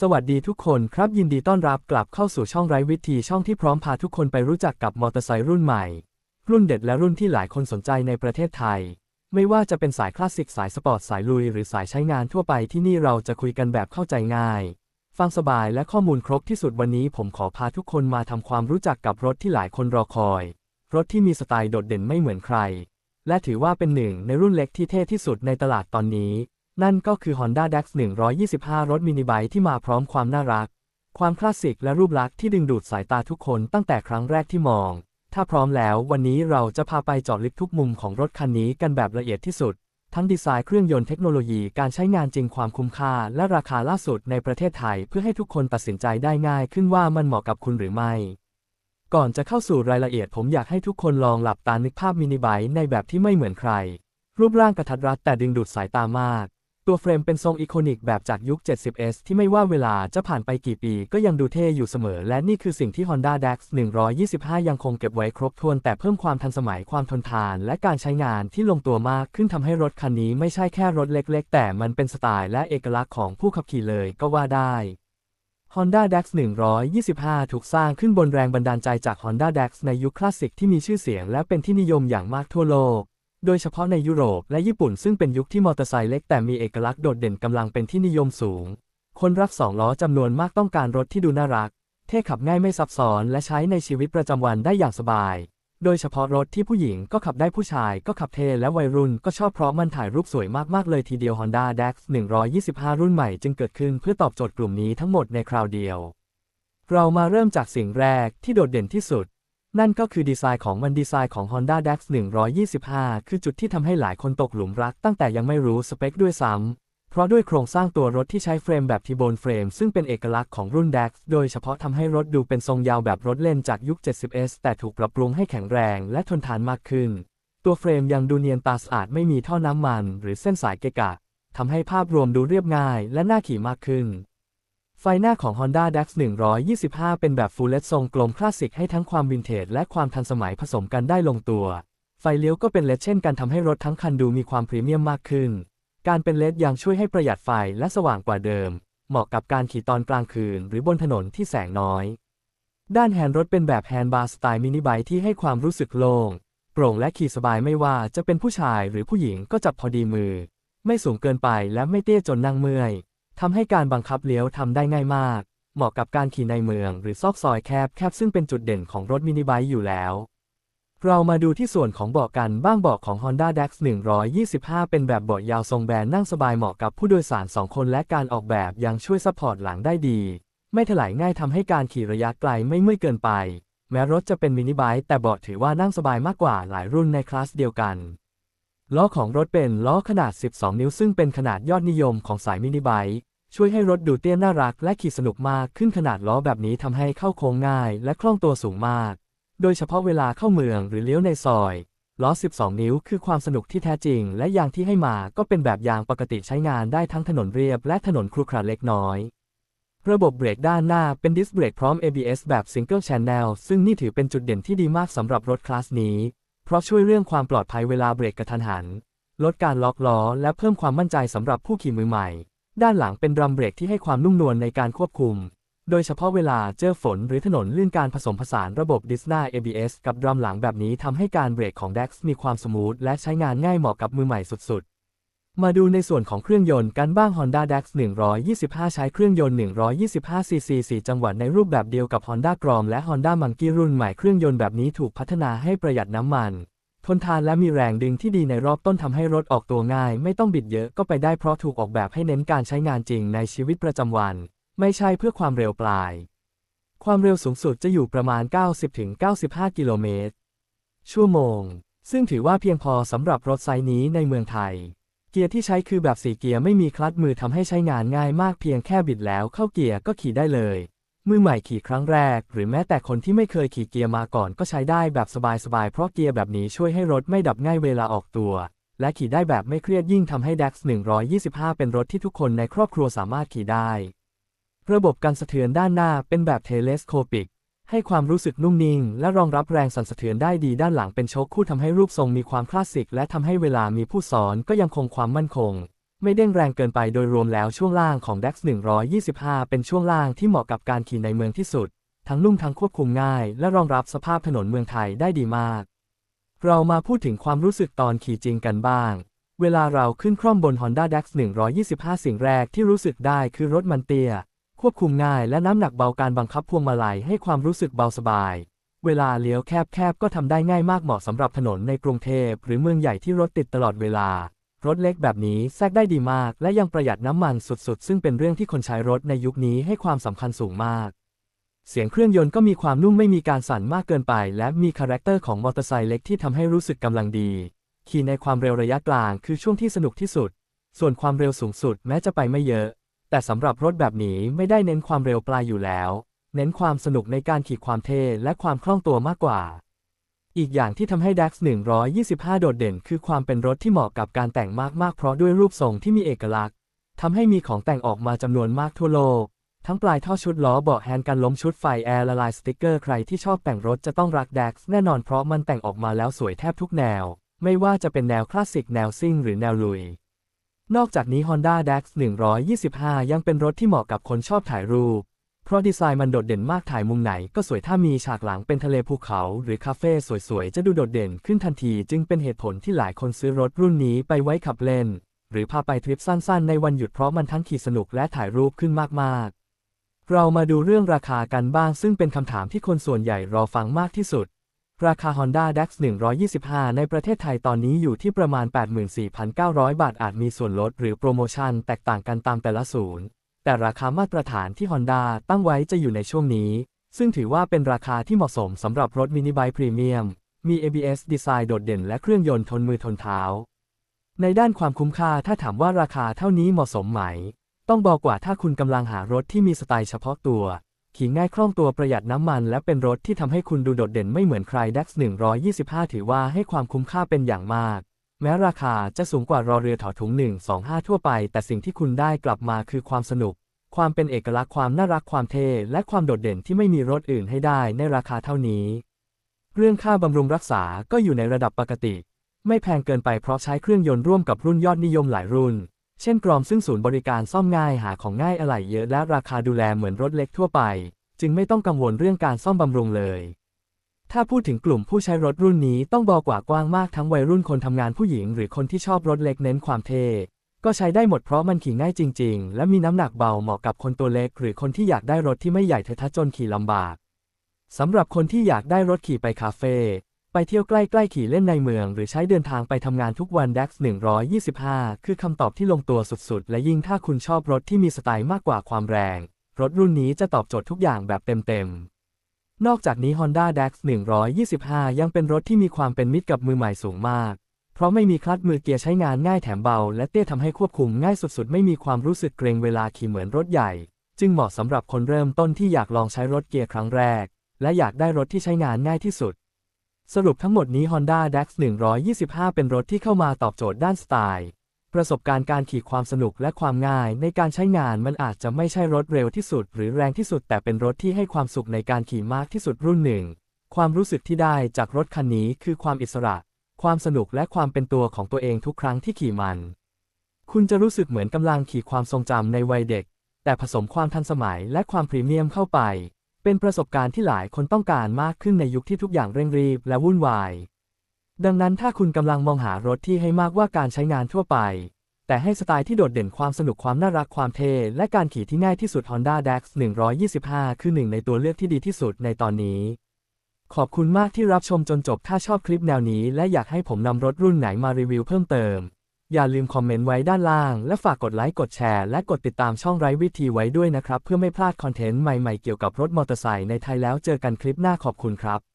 สวัสดีทุกคนครับยินดีต้อนรับกลับเข้าสู่ช่องไร้วิธีช่องที่พร้อมพาทุกคนไปรู้จักกับมอเตอร์ไซค์รุ่นใหม่ รุ่นเด็ดและรุ่นที่หลายคนสนใจในประเทศไทย ไม่ว่าจะเป็นสายคลาสสิกสายสปอร์ตสายลุย หรือสายใช้งานทั่วไปที่นี่เราจะคุยกันแบบเข้าใจง่าย ฟังสบายและข้อมูลครบที่สุดวันนี้ผมขอพาทุกคนมาทำความรู้จักกับรถที่หลายคนรอคอย รถที่มีสไตล์โดดเด่นไม่เหมือนใคร และถือว่าเป็นหนึ่งในรุ่นเล็กที่เท่ที่สุดในตลาดตอนนี้ นั่นก็คือ Honda Dax 125 รถมินิไบค์ที่มาพร้อมความน่ารัก ความคลาสสิกและรูปลักษณ์ที่ดึงดูดสายตาทุกคนตั้งแต่ครั้งแรกที่มอง ถ้าพร้อมแล้ววันนี้เราจะพาไปเจาะลึกทุกมุมของรถคันนี้กันแบบละเอียดที่สุด ทั้งดีไซน์เครื่องยนต์เทคโนโลยีการใช้งานจริงความคุ้มค่า และราคาล่าสุดในประเทศไทย เพื่อให้ทุกคนตัดสินใจได้ง่ายขึ้นว่ามันเหมาะกับคุณหรือไม่ก่อนจะเข้าสู่รายละเอียดผมอยากให้ทุกคนลองหลับตานึกภาพมินิไบค์ในแบบที่ไม่เหมือนใคร รูปร่างกระทัดรัดแต่ดึงดูดสายตามาก ตัวเฟรมเป็นทรงอีโคนิกแบบจากยุค 70S ที่ไม่ว่าเวลาจะผ่านไปกี่ปีก็ยังดูเท่อยู่เสมอ และนี่คือสิ่งที่ Honda Dax 125 ยังคงเก็บไว้ครบถ้วนแต่เพิ่มความทันสมัยความทนทาน และการใช้งานที่ลงตัวมากขึ้นทำให้รถคันนี้ไม่ใช่แค่รถเล็ก ๆ แต่มันเป็นสไตล์และเอกลักษณ์ของผู้ขับขี่เลยก็ว่าได้ Honda Dax 125 ถูกสร้างขึ้นบนแรงบันดาลใจจาก Honda Dax ในยุคคลาสสิกที่มีชื่อเสียงและเป็นที่นิยมอย่างมากทั่วโลก โดยเฉพาะในยุโรปและญี่ปุ่นซึ่งเป็นยุคที่มอเตอร์ไซค์เล็กแต่มีเอกลักษณ์โดดเด่นกำลังเป็นที่นิยมสูง คนรักสองล้อจำนวนมากต้องการรถที่ดูน่ารัก เท่ขับง่ายไม่ซับซ้อนและใช้ในชีวิตประจำวันได้อย่างสบาย โดยเฉพาะรถที่ผู้หญิงก็ขับได้ผู้ชายก็ขับเทและวัยรุ่นก็ชอบเพราะมันถ่ายรูปสวยมากๆเลยทีเดียว Honda Dax 125 รุ่นใหม่จึงเกิดขึ้นเพื่อตอบโจทย์กลุ่มนี้ทั้งหมดในคราวเดียว เรามาเริ่มจากสิ่งแรกที่โดดเด่นที่สุด นั่นก็คือดีไซน์ของมันดีไซน์ของ Honda Dax 125 คือจุดที่ทำให้หลายคนตกหลุมรักตั้งแต่ยังไม่รู้สเปคด้วยซ้ำ เพราะด้วยโครงสร้างตัวรถที่ใช้เฟรมแบบทีโบนเฟรมซึ่งเป็นเอกลักษณ์ของรุ่น Dax โดยเฉพาะทำให้รถดูเป็นทรงยาวแบบรถเล่นจากยุค 70S แต่ถูกปรับปรุงให้แข็งแรงและทนทานมากขึ้น ตัวเฟรมยังดูเนียนตาสะอาดไม่มีท่อน้ำมัน หรือเส้นสายเกะกะทำให้ภาพรวมดูเรียบง่าย และน่าขี่มากขึ้น ไฟหน้าของ Honda Dax 125 เป็นแบบ Full LED ทรงกลมคลาสสิกให้ทั้งความวินเทจและความทันสมัยผสมกันได้ลงตัว ไฟเลี้ยวก็เป็น LED เช่นกันทำให้รถทั้งคันดูมีความพรีเมียมมากขึ้น การเป็น LED ยังช่วยให้ประหยัดไฟและสว่างกว่าเดิม เหมาะกับการขี่ตอนกลางคืน หรือบนถนนที่แสงน้อย ด้านแฮนด์รถเป็นแบบแฮนด์บาร์สไตล์มินิไบค์ที่ให้ความรู้สึกโล่งโปร่งและขี่สบายไม่ว่าจะเป็นผู้ชายหรือผู้หญิงก็จับพอดีมือ ไม่สูงเกินไปและไม่เตี้ยจนนั่งเมื่อย ทำให้การบังคับเลี้ยวทำได้ง่ายมาก เหมาะกับการขี่ในเมืองหรือซอกซอยแคบแคบซึ่งเป็นจุดเด่นของรถมินิไบค์อยู่แล้ว เรามาดูที่ส่วนของเบาะกันบ้างเบาะของ Honda Dax 125 เป็นแบบเบาะยาวทรงแบนนั่งสบายเหมาะกับผู้โดยสาร 2 คนและการออกแบบยังช่วยซัพพอร์ตหลังได้ดี ไม่ถลายง่ายทำให้การขี่ระยะไกลไม่เมื่อยเกินไป แม้รถจะเป็นมินิไบค์แต่เบาะถือว่านั่งสบายมากกว่าหลายรุ่นในคลาสเดียวกัน ล้อของรถเป็นล้อขนาด 12 นิ้วซึ่งเป็นขนาดยอดนิยมของสายมินิไบค์ช่วยให้รถดูเตี้ยน่ารักและขี่สนุกมากขึ้นขนาดล้อแบบนี้ทำให้เข้าโค้งง่ายและคล่องตัวสูงมาก โดยเฉพาะเวลาเข้าเมืองหรือเลี้ยวในซอยล้อ 12 นิ้วคือความสนุกที่แท้จริง และยางที่ให้มาก็เป็นแบบยางปกติใช้งานได้ทั้งถนนเรียบและถนนครุขระเล็กน้อย ระบบเบรกด้านหน้าเป็นดิสเบรกพร้อม ABS แบบ Single Channel ซึ่งนี่ถือเป็นจุดเด่นที่ดีมากสำหรับรถคลาสนี้ เพราะช่วยเรื่องความปลอดภัยเวลาเบรกกระทันหัน ลดการล็อกล้อและเพิ่มความมั่นใจสำหรับผู้ขี่มือใหม่ ด้านหลังเป็นดรัมเบรกที่ให้ความนุ่มนวลในการควบคุม โดยเฉพาะเวลาเจอฝนหรือถนนลื่นการผสมผสานระบบดิสนา ABS กับดรัมหลังแบบนี้ทำให้การเบรกของ Dax มีความสมูทและใช้งานง่ายเหมาะกับมือใหม่สุดๆ มาดูในส่วนของเครื่องยนต์กันบ้าง Honda Dax 125 ใช้เครื่องยนต์ 125cc 4 จังหวะในรูปแบบเดียวกับ Honda Grom และ Honda Monkey รุ่นใหม่เครื่องยนต์แบบนี้ถูกพัฒนาให้ประหยัดน้ำมัน ทนทานและมีแรงดึงที่ดีในรอบต้นทำให้รถออกตัวง่าย ไม่ต้องบิดเยอะก็ไปได้เพราะถูกออกแบบให้เน้นการใช้งานจริงในชีวิตประจำวัน ไม่ใช่เพื่อความเร็วปลาย ความเร็วสูงสุดจะอยู่ประมาณ 90-95 กิโลเมตรชั่วโมง ซึ่งถือว่าเพียงพอสำหรับรถไซส์นี้ในเมืองไทย เกียร์ที่ใช้คือแบบ4เกียร์ไม่มีคลัตช์มือทำให้ใช้งานง่ายมากเพียงแค่บิดแล้วเข้าเกียร์ก็ขี่ได้เลย มือใหม่ขี่ครั้งแรก หรือแม้แต่คนที่ไม่เคยขี่เกียร์มาก่อนก็ใช้ได้แบบสบายๆเพราะเกียร์แบบนี้ช่วยให้รถไม่ดับง่ายเวลาออกตัว และขี่ได้แบบไม่เครียดยิ่งทำให้ Dax 125 เป็นรถที่ทุกคนในครอบครัวสามารถขี่ได้ ระบบการสะเทือนด้านหน้าเป็นแบบเทเลสโคปิก ให้ความรู้สึกนุ่มนิ่ง และรองรับแรงสั่นสะเทือนได้ดีด้านหลังเป็นโชคคู่ทำให้รูปทรงมีความคลาสสิก และทำให้เวลามีผู้สอนก็ยังคงความมั่นคง ไม่เด้งแรงเกินไปโดยรวมแล้วช่วงล่างของ DAX 125 เป็นช่วงล่างที่เหมาะกับการขี่ในเมืองที่สุด ทั้งนุ่มทั้งควบคุมง่าย และรองรับสภาพถนนเมืองไทยได้ดีมาก เรามาพูดถึงความรู้สึกตอนขี่จริงกันบ้าง เวลาเราขึ้นคร่อมบน Honda DAX 125 สิ่งแรกที่รู้สึกได้คือรถมันเตี้ย ควบคุมง่ายและน้ำหนักเบาการบังคับพวงมาลัยให้ความรู้สึกเบาสบาย เวลาเลี้ยวแคบๆก็ทำได้ง่ายมากเหมาะสำหรับถนนในกรุงเทพหรือเมืองใหญ่ที่รถติดตลอดเวลา รถเล็กแบบนี้แทรกได้ดีมาก และยังประหยัดน้ำมันสุดๆ ซึ่งเป็นเรื่องที่คนใช้รถในยุคนี้ให้ความสำคัญสูงมาก เสียงเครื่องยนต์ก็มีความนุ่มไม่มีการสั่นมากเกินไป และมีคาแรคเตอร์ของมอเตอร์ไซค์เล็กที่ทำให้รู้สึกกำลังดี ขี่ในความเร็วระยะกลางคือช่วงที่สนุกที่สุด ส่วนความเร็วสูงสุดแม้จะไปไม่เยอะ แต่สำหรับรถแบบนี้ไม่ได้เน้นความเร็วปลายอยู่แล้ว เน้นความสนุกในการขี่ความเท่และความคล่องตัวมากกว่า อีกอย่างที่ทำให้ DAX 125 โดดเด่น คือความเป็นรถที่เหมาะกับการแต่งมากๆ เพราะด้วยรูปทรงที่มีเอกลักษณ์ทำให้มีของแต่งออกมาจำนวนมากทั่วโลก ทั้งปลายท่อชุดล้อเบาะแฮนด์กันล้มชุดไฟแอร์ละลายสติกเกอร์ใครที่ชอบแต่งรถจะต้องรัก DAX แน่นอนเพราะมันแต่งออกมาแล้วสวยแทบทุกแนว ไม่ว่าจะเป็นแนวคลาสสิกแนวซิ่งหรือแนวลุย นอกจากนี้ Honda DAX 125 ยังเป็นรถที่เหมาะกับคนชอบถ่ายรูป เพราะดีไซน์มันโดดเด่นมากถ่ายมุมไหนก็สวยถ้ามีฉากหลังเป็นทะเลภูเขา หรือคาเฟ่สวยๆ จะดูโดดเด่นขึ้นทันที จึงเป็นเหตุผลที่หลายคนซื้อรถรุ่นนี้ไปไว้ขับเล่น หรือพาไปทริปสั้นๆ ในวันหยุดเพราะมันทั้งขี่สนุกและถ่ายรูปขึ้นมากๆ เรามาดูเรื่องราคากันบ้างซึ่งเป็นคำถามที่คนส่วนใหญ่รอฟังมากที่สุด ราคา Honda DAX 125 ในประเทศไทยตอนนี้อยู่ที่ประมาณ 84,900 บาท อาจมีส่วนลดหรือโปรโมชั่นแตกต่างกันตามแต่ละศูนย์ แต่ราคามาตรฐานที่ Honda ตั้งไว้จะอยู่ในช่วงนี้ ซึ่งถือว่าเป็นราคาที่เหมาะสมสำหรับรถมินิไบค์พรีเมียม มี ABS ดีไซน์โดดเด่นและเครื่องยนต์ทนมือทนเท้า ในด้านความคุ้มค่าถ้าถามว่าราคาเท่านี้เหมาะสมไหม ต้องบอกว่าถ้าคุณกำลังหารถที่มีสไตล์เฉพาะตัว ขี่ง่ายคล่องตัวประหยัดน้ำมัน และเป็นรถที่ทำให้คุณดูโดดเด่นไม่เหมือนใคร DAX 125 ถือว่าให้ความคุ้มค่าเป็นอย่างมาก แม้ราคาจะสูงกว่ารอเรือถอถุง 125 ทั่วไป แต่สิ่งที่คุณได้กลับมาคือความสนุก ความเป็นเอกลักษณ์ความน่ารักความเท่และความโดดเด่นที่ไม่มีรถอื่นให้ได้ในราคาเท่านี้ เรื่องค่าบำรุงรักษาก็อยู่ในระดับปกติ ไม่แพงเกินไปเพราะใช้เครื่องยนต์ร่วมกับรุ่นยอดนิยมหลายรุ่น เช่นกรอมซึ่งศูนย์บริการซ่อมง่ายหาของง่ายอะไหล่เยอะและราคาดูแลเหมือนรถเล็กทั่วไป จึงไม่ต้องกังวลเรื่องการซ่อมบำรุงเลย ถ้าพูดถึงกลุ่มผู้ใช้รถรุ่นนี้ต้องบอกว่ากว้างมากทั้งวัยรุ่นคนทำงานผู้หญิง หรือคนที่ชอบรถเล็กเน้นความเท่ก็ใช้ได้หมดเพราะมันขี่ง่ายจริง ๆ และมีน้ำหนักเบาเหมาะกับคนตัวเล็ก หรือคนที่อยากได้รถที่ไม่ใหญ่เทะทะจนขี่ลำบากสำหรับคนที่อยากได้รถขี่ไปคาเฟ่ ไปเที่ยวใกล้ๆขี่เล่นในเมือง หรือใช้เดินทางไปทำงานทุกวัน DAX 125 คือคำตอบที่ลงตัวสุดๆ และยิ่งถ้าคุณชอบรถที่มีสไตล์มากกว่าความแรง รถรุ่นนี้จะตอบโจทย์ทุกอย่างแบบเต็มๆ นอกจากนี้ Honda DAX 125 ยังเป็นรถที่มีความเป็นมิตรกับมือใหม่สูงมาก เพราะไม่มีคลัตช์มือเกียร์ใช้งานง่ายแถมเบา และเตี้ยทำให้ควบคุมง่ายสุดๆ ไม่มีความรู้สึกเกรงเวลาขี่เหมือนรถใหญ่ จึงเหมาะสำหรับคนเริ่มต้นที่อยากลองใช้รถเกียร์ครั้งแรก และอยากได้รถที่ใช้งานง่ายที่สุด สรุปทั้งหมดนี้ Honda DAX 125 เป็นรถที่เข้ามาตอบโจทย์ด้านสไตล์ ประสบการณ์การขี่ความสนุกและความง่ายในการใช้งานมันอาจจะไม่ใช่รถเร็วที่สุด หรือแรงที่สุดแต่เป็นรถที่ให้ความสุขในการขี่มากที่สุดรุ่นหนึ่ง ความรู้สึกที่ได้จากรถคันนี้คือความอิสระ ความสนุกและความเป็นตัวของตัวเองทุกครั้งที่ขี่มัน คุณจะรู้สึกเหมือนกำลังขี่ความทรงจำในวัยเด็ก แต่ผสมความทันสมัยและความพรีเมียมเข้าไป เป็นประสบการณ์ที่หลายคนต้องการมากขึ้นในยุคที่ทุกอย่างเร่งรีบและวุ่นวาย ดังนั้นถ้าคุณกำลังมองหารถที่ให้มากว่าการใช้งานทั่วไป แต่ให้สไตล์ที่โดดเด่นความสนุกความน่ารักความเท่และการขี่ที่ง่ายที่สุด Honda DAX 125 คือหนึ่งในตัวเลือกที่ดีที่สุดในตอนนี้ ขอบคุณมากที่รับชมจนจบถ้าชอบคลิปแนวนี้ และอยากให้ผมนำรถรุ่นไหนมารีวิวเพิ่มเติม อย่าลืมคอมเมนต์ไว้ด้านล่าง และฝากกดไลค์ กดแชร์ และกดติดตามช่องไร้วิธีไว้ด้วยนะครับ เพื่อไม่พลาดคอนเทนต์ใหม่ๆเกี่ยวกับรถมอเตอร์ไซค์ในไทยแล้วเจอกันคลิปหน้าขอบคุณครับ